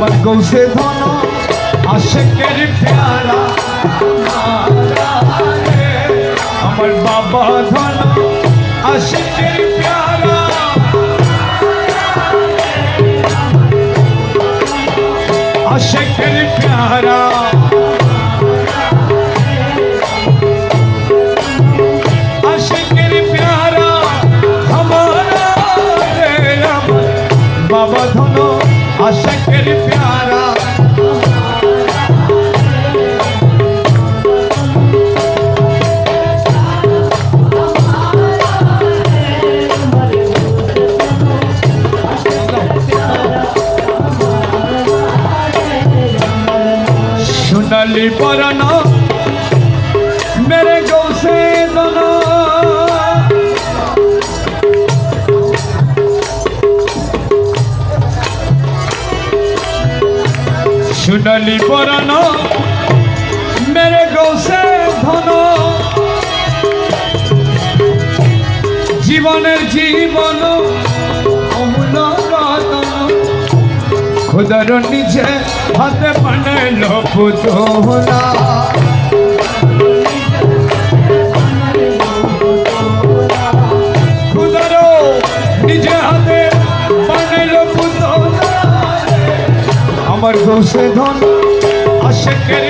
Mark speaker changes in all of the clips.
Speaker 1: কৈছে ধন আশেকের প্যারা আমার বাবা ধন আশেকের প্যারা। আশেকের প্যারা। বাবা ধনো সোনালি পরানো মেরে গৌসে দনা সোনালি পরানো মেরে গৌসে ধন জীবনের জীবন খুদার নিজে হাতে বানাইল পুতলা। খুদার নিজে হাতে বানাইল পুতলা। আমার দোষে ধন আশেকের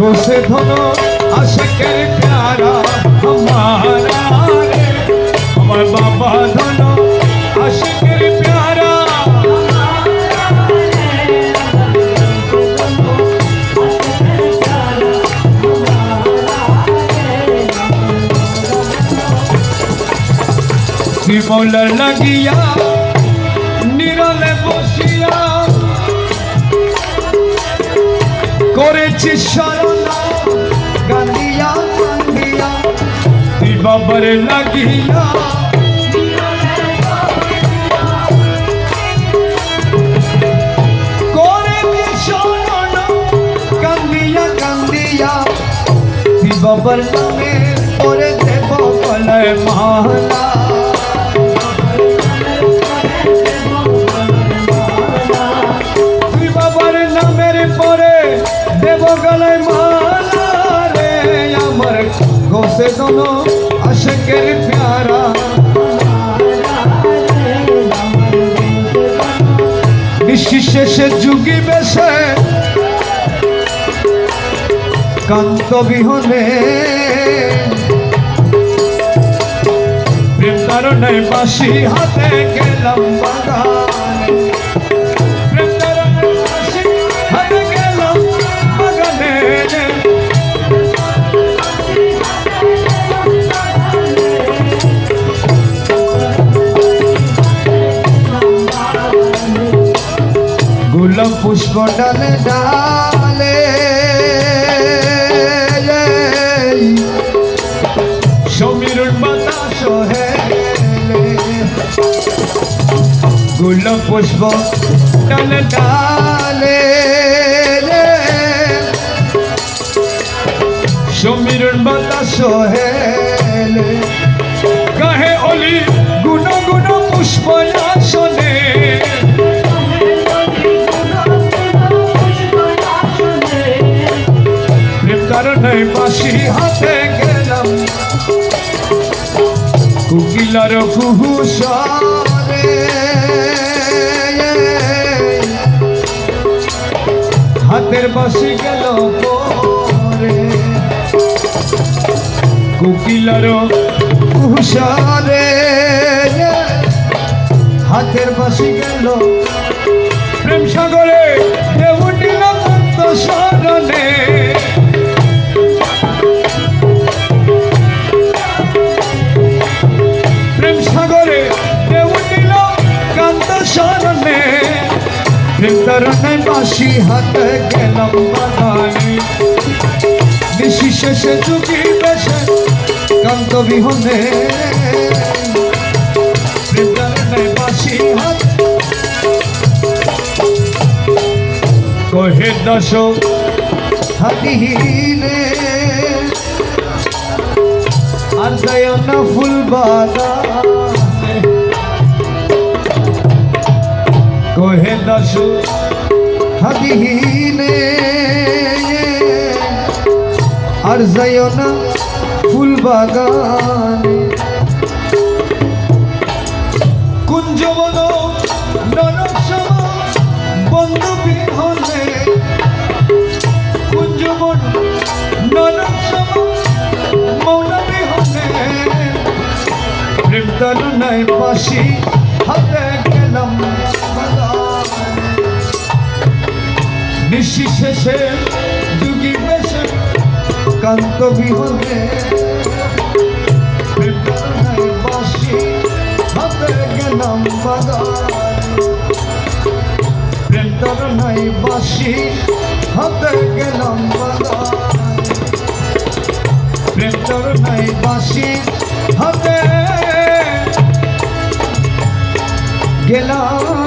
Speaker 1: আমারা রে আমার বাবা ধনো আশকের প্যারা। মৌলার লাগিয়া নিরলে বসিয়া করেছি শরণা গান্দিয়া গান্দিয়া তুই বাবার লাগিয়া বাবার নামে ঘোষে দোনো আশেকের প্যারা। নিঃশেষে যুগি বেশে কান্ত বিহনে প্রেম কারণে বাসি হাতে গেলাম বাগানে গোলাপ পুষ্প ডালে ডালে। সমীরণ বাতাস গোলাপ পুষ্প ডালে ডালে। সমীরণ বাতাস হেলে কাহে অলি গুণ গুণ পুষ্প সরে হাতের বাসি গেল কোকিলার
Speaker 2: উষারে হাতের বাসি গেল।
Speaker 1: প্রেম সাগরে উঠিল কান্ত প্রেম তরণে
Speaker 2: বাসি হাতে গেলাম বাগানে।
Speaker 1: নিশি শেষে চুকি বেশে
Speaker 2: কান্ত বিহনে।
Speaker 1: তরণে বাসি হাত কহে দশক
Speaker 2: হাতিহীনে। আর যায় না ফুল বাগানে
Speaker 1: কহে দশু
Speaker 2: হাতিহীনে আর যায় না ফুল বাগানে।
Speaker 1: কুঞ্জবন নরক সম বন্ধু বিহনে কুঞ্জবন প্রেম তরুণায় বাসি
Speaker 2: হাতে কান্ত বিহনে
Speaker 1: বাসি
Speaker 2: হাতে গেলাম বাগানে
Speaker 1: প্রেম তরুণায়
Speaker 2: বাসি হাতে গেলাম বাগানে
Speaker 1: প্রেম তরুণায়
Speaker 2: বাসি
Speaker 1: হাতে
Speaker 2: গেলাম